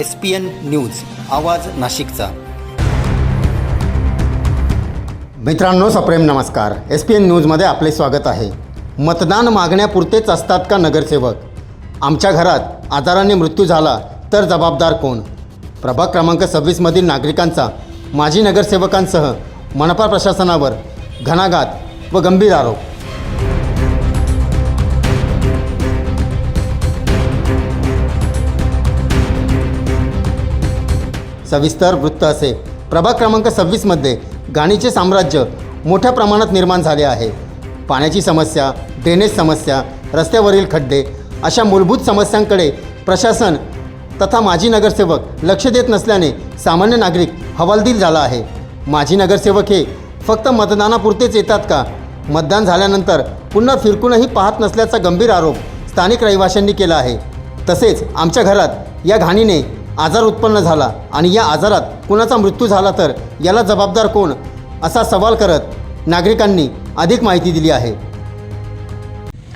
S P N news आवाज नाशिकचा. मित्रांनो सप्रेम नमस्कार. एस पी एन न्यूजमध्ये आपले स्वागत आहे. मतदान मागण्यापुरतेच असतात का नगरसेवक? आमच्या घरात आजाराने मृत्यू झाला तर जबाबदार कोण? प्रभाग क्रमांक सव्वीसमधील नागरिकांचा माजी नगरसेवकांसह मनपा प्रशासनावर घणाघात व गंभीर आरोप. सविस्तर वृत्त असे. प्रभाग क्रमांक सव्वीसमध्ये गाणीचे साम्राज्य मोठ्या प्रमाणात निर्माण झाले आहे. पाण्याची समस्या ड्रेनेज समस्या रस्त्यावरील खड्डे अशा मूलभूत समस्यांकडे प्रशासन तथा माजी नगरसेवक लक्ष देत नसल्याने सामान्य नागरिक हवालदिल झाला आहे. माजी नगरसेवक हे फक्त मतदानापुरतेच येतात का? मतदान झाल्यानंतर पुन्हा फिरकूनही पाहत नसल्याचा गंभीर आरोप स्थानिक रहिवाशांनी केला आहे. तसेच आमच्या घरात या घाणीने आजार उत्पन्न झाला आणि या आजारात कुणाचा मृत्यू झाला तर याला जबाबदार कोण? असा सवाल करत नागरिकांनी अधिक माहिती दिली आहे.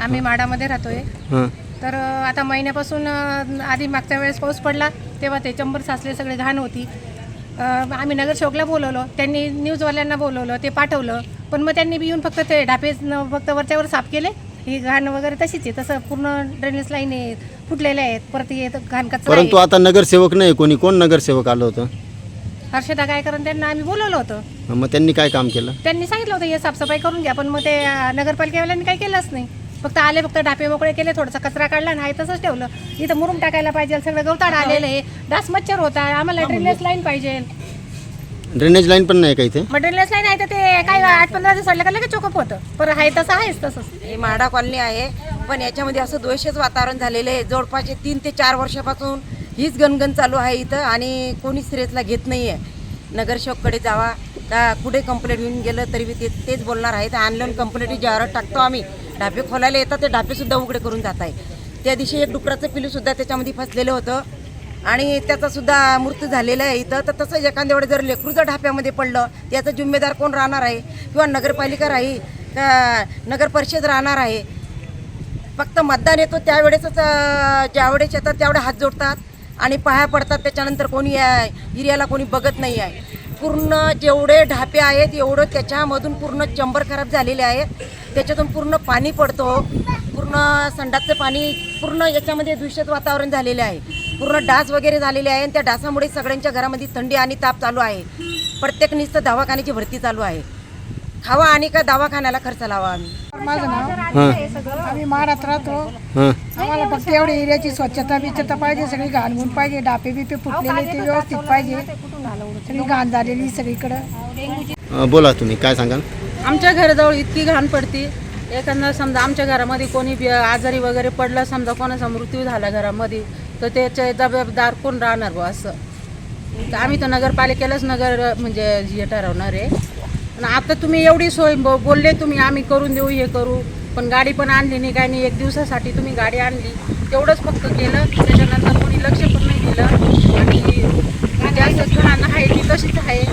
आम्ही माडामध्ये राहतोय. तर आता महिन्यापासून आधी मागच्या वेळेस पाऊस पडला तेव्हा ते चंबर साचले सगळे घाण होती. आम्ही नगरसेवकला बोलवलं त्यांनी न्यूजवाल्यांना बोलवलं ते पाठवलं पण मग त्यांनी बी येऊन फक्त ते ढापे फक्त वरच्यावर साफ केले. ही घाण वगैरे तशीच आहे तसं पूर्ण ड्रेनेज लाईन आहेत फुटलेल्या आहेत परत येत घाण कचरा परंतु आहे. आता नगरसेवक नाही कोणी कोण नगरसेवक आलं होतं? हर्षदा गायकरण त्यांना आम्ही बोलवलं होतं. मग त्यांनी काय काम केलं? त्यांनी सांगितलं होतं हे साफसफाई करून घ्या पण मग ते अं, नगरपालिकेवाल्यांनी काही केलंच नाही. फक्त आले फक्त डापे मोकळे केले थोडासा कचरा काढला आणि आहे तसंच ठेवलं. इथं मुरुम टाकायला पाहिजे सगळं गवताड आलेलं आहे. डास मच्छर होता आम्हाला ड्रेनेज लाईन पाहिजे. ड्रेनेज लाईन पण नाही का इथे? मग ड्रेनेज लाईन आहे तर ते काय आठ पंधरा दिवस का लगेच चोकअप होतं. पर आहे तसं आहेच तसंच. ही म्हाडा कॉलनी आहे. पण याच्यामध्ये असं द्वेषच वातावरण झालेलं आहे. जवळपासचे तीन ते चार वर्षापासून हीच गणगण चालू आहे इथं आणि कोणी सिरियसला घेत नाही आहे नगरसेवककडे जावा. का कुठे कंप्लेंट येऊन गेलं तरी मी ते तेच बोलणार आहे तर ऑनलाईन कंप्लेंट ज्यावर टाकतो आम्ही ढापे खोलायला येतात ते ढापेसुद्धा उघडे करून जात आहे त्या दिवशी एक डुकराचं पिलूसुद्धा त्याच्यामध्ये फसलेलं होतं आणि त्याचासुद्धा मृत्यू झालेला आहे इथं. तर तसंच एखाद्या वेळेस जर लेकरू जर ढाप्यामध्ये पडलं त्याचा जिम्मेदार कोण राहणार आहे? किंवा नगरपालिका राहील का नगर परिषद राहणार आहे? फक्त मतदान येतो त्यावेळेसच ज्यावेळेस येतात त्यावेळेस हात जोडतात आणि पाया पडतात त्याच्यानंतर कोणी या- एरियाला कोणी बघत नाही आहे. पूर्ण जेवढे ढापे आहेत एवढं त्याच्यामधून पूर्ण चंबर खराब झालेले आहेत त्याच्यातून पूर्ण पाणी पडतो पूर्ण संडासचं पाणी पूर्ण याच्यामध्ये दूषित वातावरण झालेले आहे. पूर्ण डास वगैरे झालेले आहे आणि त्या डासामुळे सगळ्यांच्या घरामध्ये थंडी आणि ताप चालू आहे. प्रत्येक निस्त दवाखान्याची भरती चालू आहे. खावा आणि का दवाखान्याला खर्च लावा आम्ही. माझं नाव. हां. आम्ही महारात राहतो. हां. आम्हाला फक्त एवढी एरियाची स्वच्छता बिच्छता पाहिजे सगळी घाण गुण पाहिजे डापे बिपे फुटलेले ते व्यवस्थित पाहिजे. सगळी घाण झालेली सगळीकडं. अं, बोला तुम्ही काय सांगाल? आमच्या घराजवळ इतकी घाण पडती. एखादा समजा आमच्या घरामध्ये कोणी बी आजारी वगैरे पडलं समजा कोणाचा मृत्यू झाला घरामध्ये तर त्याचे जबाबदार कोण राहणार बा असं? तर आम्ही तर नगरपालिकेलाच नगर म्हणजे हे ठरवणार आहे. आणि आता तुम्ही एवढी सोय बोलले तुम्ही आम्ही करून देऊ हे करू. पण गाडी पण आणली नाही काय नाही. एक दिवसासाठी तुम्ही गाडी आणली. तेवढंच फक्त केलं. त्याच्यानंतर कोणी लक्ष पण नाही दिलं. आणि म्हणजे असं घाण आहे ती तशीच आहे.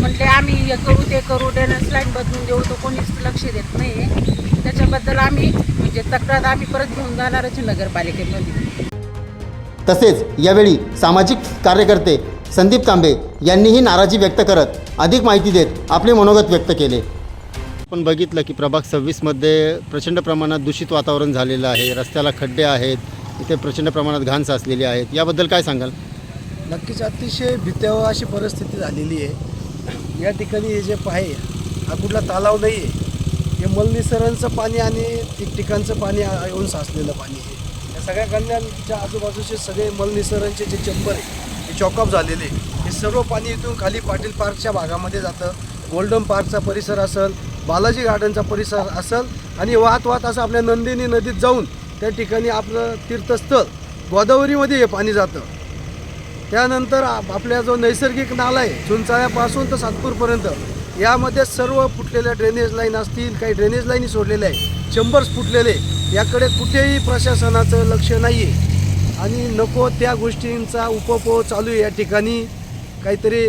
म्हटले आम्ही हे करू ते करू. ड्रेनेज लाईन बदलून देऊ. तर कोणीच लक्ष देत नाही. त्याच्याबद्दल आम्ही म्हणजे तक्रार आम्ही परत घेऊन जाणारच नगरपालिकेमध्ये. तसेच यावेळी सामाजिक कार्यकर्ते संदीप तांबे यांनीही नाराजी व्यक्त करत अधिक माहिती देत आपले मनोगत व्यक्त केले. आपण बघितलं की प्रभाग सव्वीसमध्ये प्रचंड प्रमाणात दूषित वातावरण झालेलं आहे. रस्त्याला खड्डे आहेत. इथे प्रचंड प्रमाणात घाण साचलेली आहेत. याबद्दल काय सांगाल? नक्कीच अतिशय भीत्यावह अशी परिस्थिती झालेली आहे. या ठिकाणी हे जे आहे हा कुठला तलाव नाही आहे. हे मलनिसरणचं पाणी आणि ठिकठिकाणचं पाणी येऊन साचलेलं पाणी आहे. या सगळ्या कल्याणच्या आजूबाजूचे सगळे मलनिसरणचे जे चंबर आहे चॉकअप झालेले हे सर्व पाणी इथून खाली पाटील पार्कच्या भागामध्ये जातं. गोल्डन पार्कचा परिसर असेल बालाजी गार्डनचा परिसर असेल आणि वाहत वाहत असं आपल्या नंदिनी नदीत जाऊन त्या ठिकाणी आपलं तीर्थस्थळ गोदावरीमध्ये हे पाणी जातं. त्यानंतर आप- आपल्या जो नैसर्गिक नाला आहे चुंचाळ्यापासून तर सातपूरपर्यंत यामध्ये सर्व फुटलेल्या ड्रेनेज लाईन असतील काही ड्रेनेज लाईनी सोडलेल्या आहे चंबर्स फुटलेले याकडे कुठेही प्रशासनाचं लक्ष नाही आहे आणि नको त्या गोष्टींचा उपपो चालू आहे या ठिकाणी. काहीतरी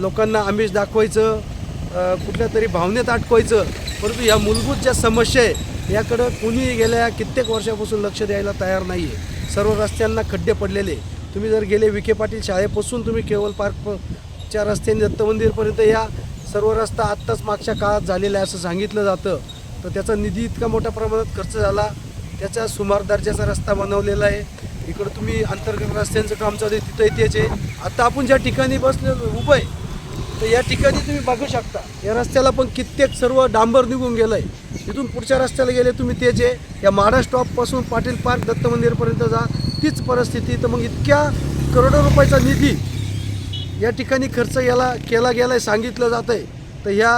लोकांना आमिष दाखवायचं कुठल्या तरी भावनेत अटकवायचं. परंतु या मूलभूत ज्या समस्या आहे याकडं कुणी गेल्या कित्येक वर्षापासून लक्ष द्यायला तयार नाही आहे सर्व रस्त्यांना खड्डे पडलेले तुम्ही जर गेले विखे पाटील शाळेपासून तुम्ही केवळ पार्कच्या रस्त्याने दत्त मंदिरपर्यंत या. सर्व रस्ता आत्ताच मागच्या काळात झालेला आहे असं सांगितलं जातं. तर त्याचा निधी इतका मोठ्या प्रमाणात खर्च झाला. त्याचा सुमार दर्जाचा रस्ता बनवलेला आहे. इकडं तुम्ही अंतर्गत रस्त्यांचं काम चालू आहे तिथं तेच आहे. आता आपण ज्या ठिकाणी बसले उभं आहे तर या ठिकाणी तुम्ही बघू शकता या रस्त्याला पण कित्येक सर्व डांबर निघून गेलं आहे तिथून पुढच्या रस्त्याला गेले तुम्ही तेच आहे या माडा स्टॉपपासून पाटील पार्क दत्त मंदिरपर्यंत जा तीच परिस्थिती. तर मग इतक्या करोडो रुपयाचा निधी या ठिकाणी खर्च याला केला गेला आहे सांगितलं जातं आहे तर ह्या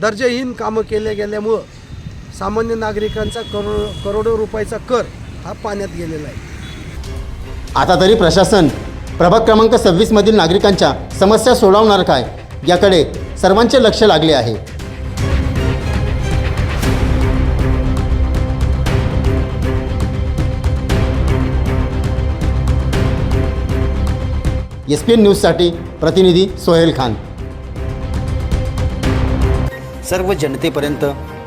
दर्जाहीन कामं केल्या गेल्यामुळं सामान्य नागरिकांचा करोड करोडो रुपयाचा कर हा पाण्यात गेलेला आहे. आता तरी प्रशासन प्रभाग क्रमांक सव्वीसमधील नागरिकांच्या समस्या सोडवणार काय याकडे सर्वांचे लक्ष लागले आहे. एस पी एन न्यूजसाठी प्रतिनिधी सोहेल खान. सर्व जनतेपर्यंत